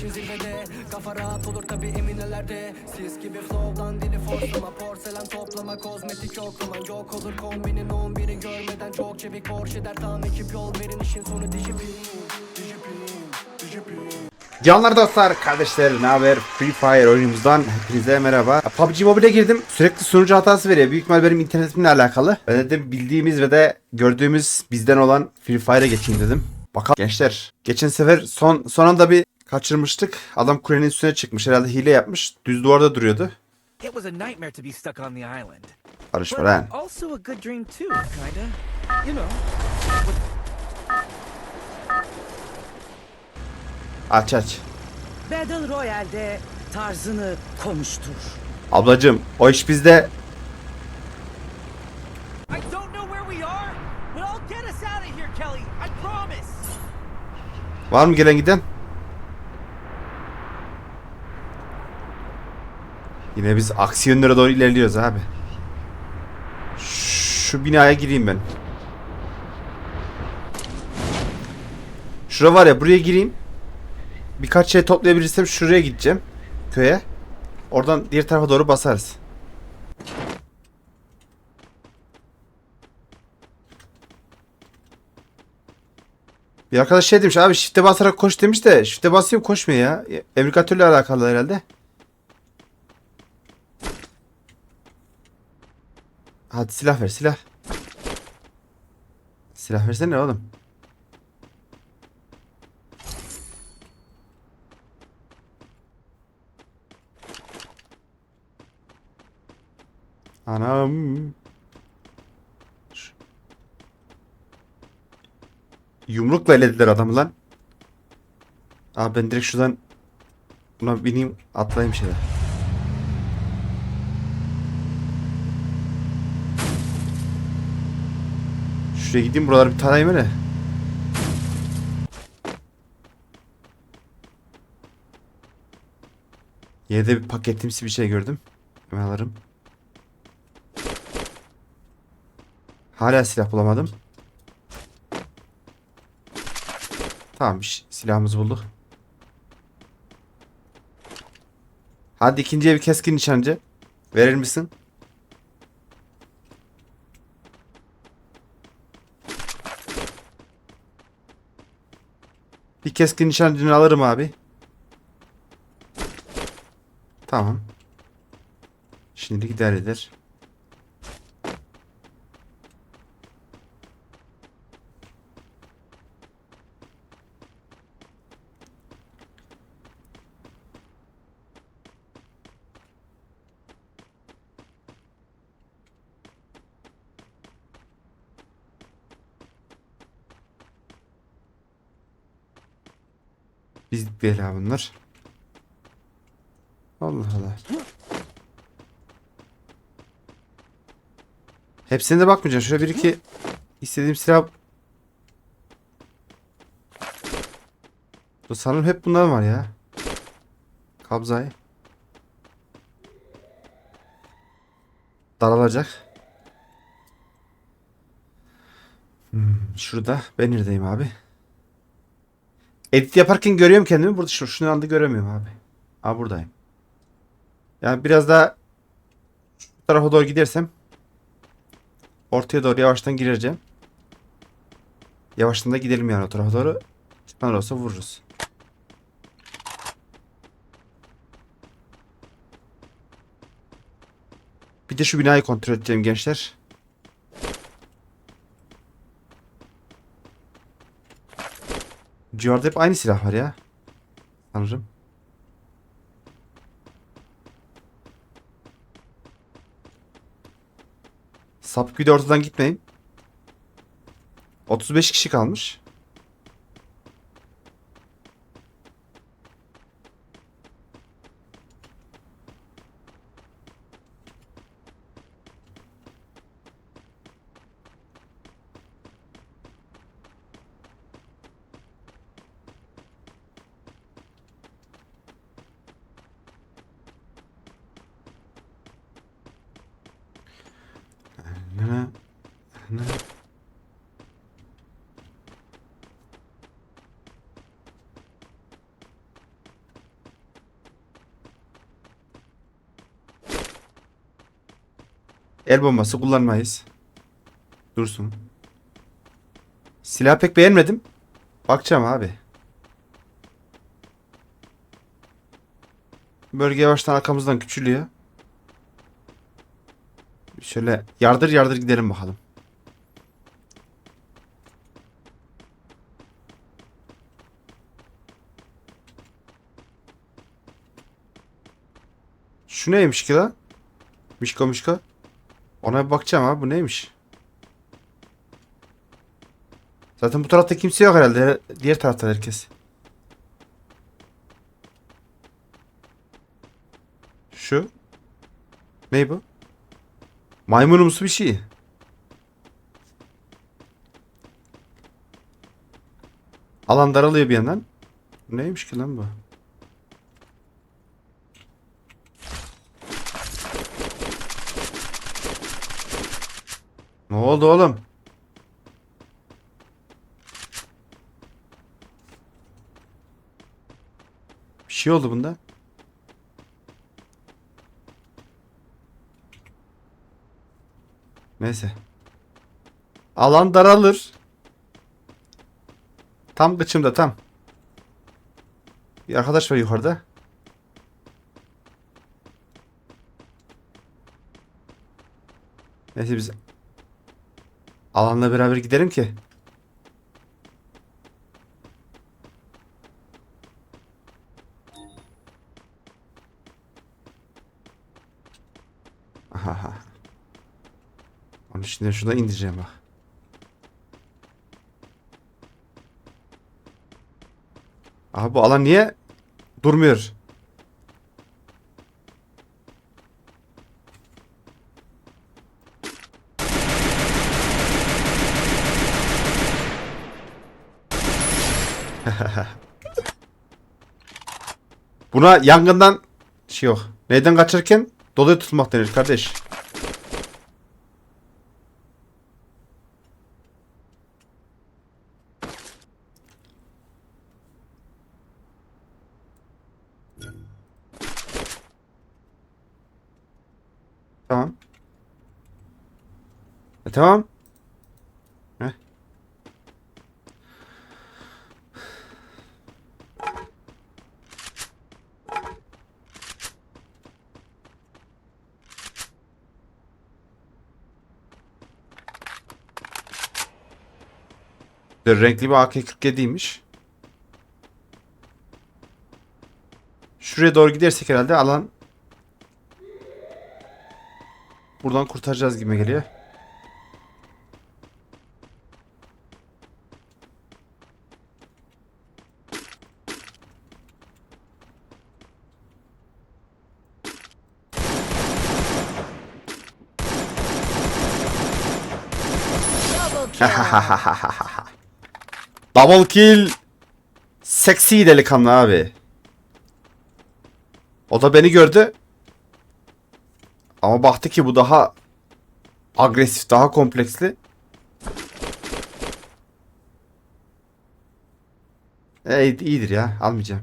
işin zirvede Kafa rahat olur tabi eminelerde Sis gibi flow'dan dili forslama Porselen toplama kozmetik yoklaman Yok olur kombinin 11'i görmeden Çok çevik Porsche der tam ekip yol verin işin sonu Dijipin Canlar dostlar, kardeşler ne haber? Free Fire oyunumuzdan hepinize merhaba. PUBG Mobile'e girdim. Sürekli sunucu hatası veriyor. Büyük ihtimal benim internetimle alakalı. Ben dedim bildiğimiz ve de gördüğümüz bizden olan Free Fire'a geçeyim dedim. Bakalım gençler. Geçen sefer son son anda bir kaçırmıştık. Adam kulenin üstüne çıkmış. Herhalde hile yapmış. Düz duvarda duruyordu. It was a nightmare to be stuck on the island. Karışma But lan. also a good dream too, kinda. You know. Aç aç. Battle Royale'de tarzını konuştur. Ablacım o iş bizde. I don't know where Yine biz aksiyonlara doğru ilerliyoruz abi. Şu binaya gireyim ben. Şura var ya buraya gireyim. Birkaç şey toplayabilirsem şuraya gideceğim. Köye. Oradan diğer tarafa doğru basarız. Bir arkadaş şey demiş abi shift'e basarak koş demiş de shift'e basayım koşmuyor ya. Emrikatörle alakalı herhalde. Hadi silah ver silah. Silah versene oğlum. Anam. Yumrukla elediler adamı lan. Abi ben direkt şuradan buna bineyim atlayayım şeyler. Şuraya gideyim buraları bir tarayayım hele. Yerde bir paketimsi bir şey gördüm. Hemen alırım. Hala silah bulamadım. Tamam silahımızı bulduk. Hadi ikinciye bir keskin nişancı. Verir misin? Keskin nişancını alırım abi. Tamam. Şimdi gider Biz bela bunlar. Allah Allah. Hepsine de bakmayacağım. Şöyle bir iki istediğim silah Dur, Sanırım hep bunlar var ya. Kabzay. Daralacak. Hmm, şurada. Ben neredeyim abi? Edit yaparken görüyorum kendimi. Burada şu, şunu anda göremiyorum abi. Aa buradayım. Yani biraz daha şu tarafa doğru gidersem ortaya doğru yavaştan gireceğim. Yavaştan da gidelim yani o tarafa doğru. Çıkan olsa vururuz. Bir de şu binayı kontrol edeceğim gençler. Civarda hep aynı silah var ya. Sanırım. Sapık bir de ortadan gitmeyin. 35 kişi kalmış. Ne? Ne? El bombası kullanmayız. Dursun. Silah pek beğenmedim. Bakacağım abi. Bölge yavaştan arkamızdan küçülüyor. Şöyle yardır yardır gidelim bakalım. Şu neymiş ki lan? Mişko mişko. Ona bir bakacağım abi bu neymiş? Zaten bu tarafta kimse yok herhalde. Diğer tarafta herkes. Şu. Ne bu? Maymunumsu bir şey. Alan daralıyor bir yandan. Neymiş ki lan bu? Ne oldu oğlum? Bir şey oldu bunda. Neyse. Alan daralır. Tam kıçımda tam. Bir arkadaş var yukarıda. Neyse biz alanla beraber gidelim ki. İçin şuradan indireceğim bak. Abi bu alan niye durmuyor? Buna yangından şey yok. Neyden kaçarken doluya tutmak denir kardeş. Tamam. E, tamam. Heh. De renkli bir AK-47'ymiş. Şuraya doğru gidersek herhalde alan Buradan kurtaracağız gibi geliyor. Double kill. Seksi delikanlı abi. O da beni gördü. Ama baktı ki bu daha agresif, daha kompleksli. E, iyidir ya. Almayacağım.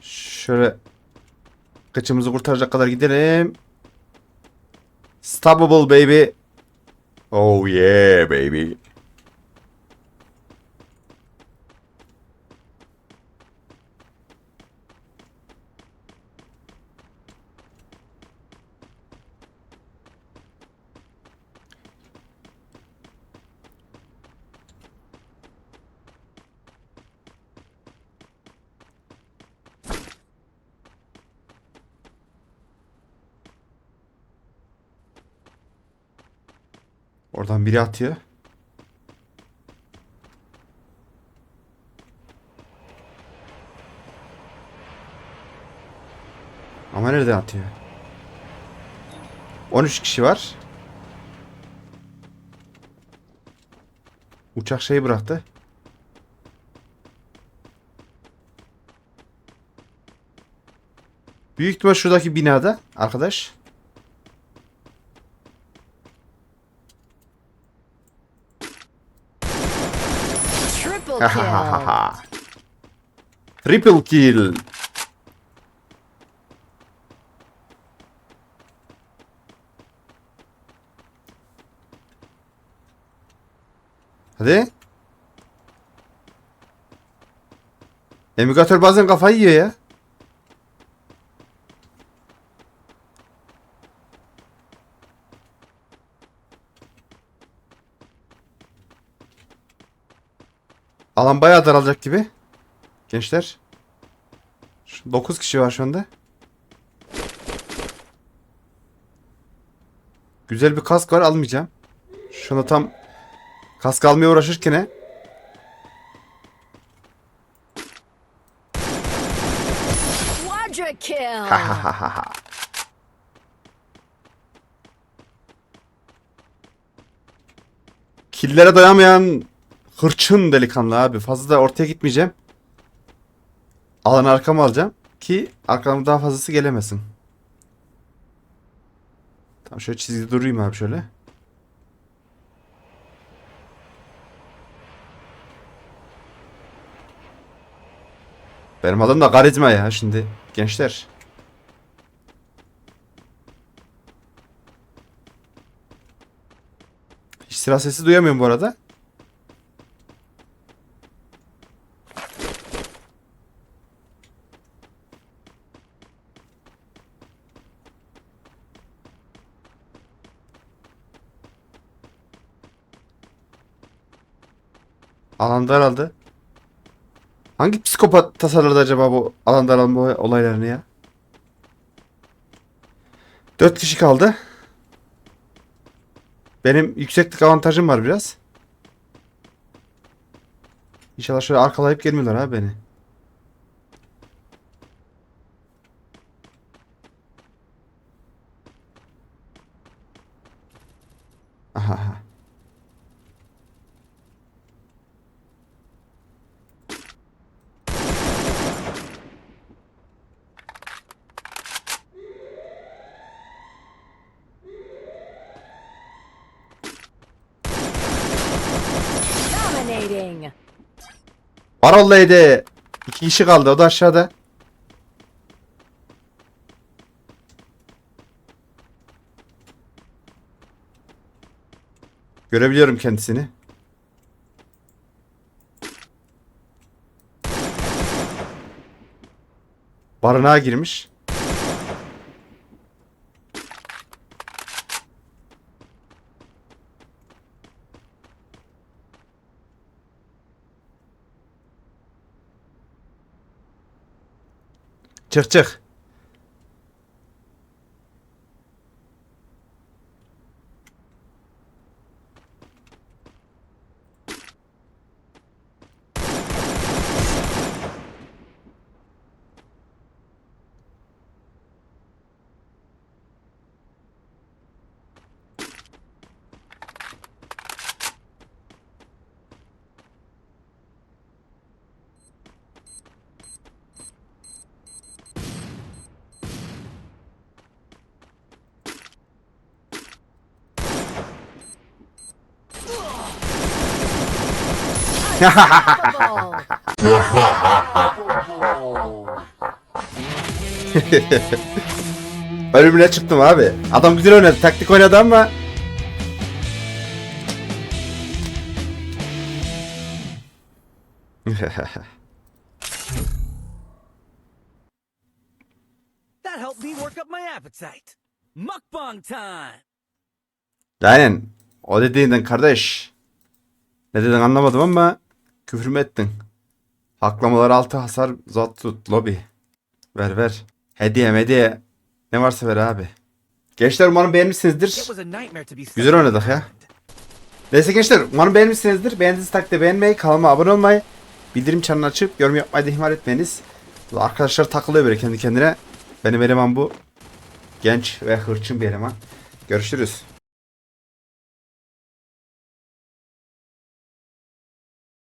Şöyle kıçımızı kurtaracak kadar gidelim. Stoppable baby. Oh yeah baby. Oradan biri atıyor. Ama nereden atıyor? 13 kişi var. Uçak şeyi bıraktı. Büyük ihtimal şuradaki binada arkadaş. kill. Triple kill. Hadi. Emülatör bazen kafayı yiyor ya. Alan bayağı daralacak gibi. Gençler. 9 kişi var şu anda. Güzel bir kask var almayacağım. Şunu tam kask almaya uğraşırken kill. Killere doyamayan hırçın delikanlı abi. Fazla da ortaya gitmeyeceğim. Alanı arkama alacağım. Ki arkamda daha fazlası gelemesin. Tamam şöyle çizgide durayım abi şöyle. Benim adım da karizma ya şimdi gençler. Hiç silah sesi duyamıyorum bu arada. Alan daraldı. Hangi psikopat tasarladı acaba bu alan daralma olaylarını ya? 4 kişi kaldı. Benim yükseklik avantajım var biraz. İnşallah şöyle arkalayıp gelmiyorlar ha beni. Dominating. Parolleydi. İki kişi kaldı. O da aşağıda. Görebiliyorum kendisini. Barınağa girmiş. Çık çık. Ölümüne çıktım abi. Adam güzel oynadı. Taktik oynadı ama That helped me work up my appetite. Mukbang time. Aynen. O dediğinden kardeş. Ne dedin anlamadım ama küfür mü ettin? Haklamalar altı hasar zat tut lobi. Ver ver. Hediye hediye. Ne varsa ver abi. Gençler umarım beğenmişsinizdir. Güzel oynadık ya. Neyse gençler umarım beğenmişsinizdir. Beğendiğiniz takdirde beğenmeyi, kanalıma abone olmayı, bildirim çanını açıp yorum yapmayı da ihmal etmeyiniz. Arkadaşlar takılıyor böyle kendi kendine. Benim eleman bu. Genç ve hırçın bir eleman. Görüşürüz.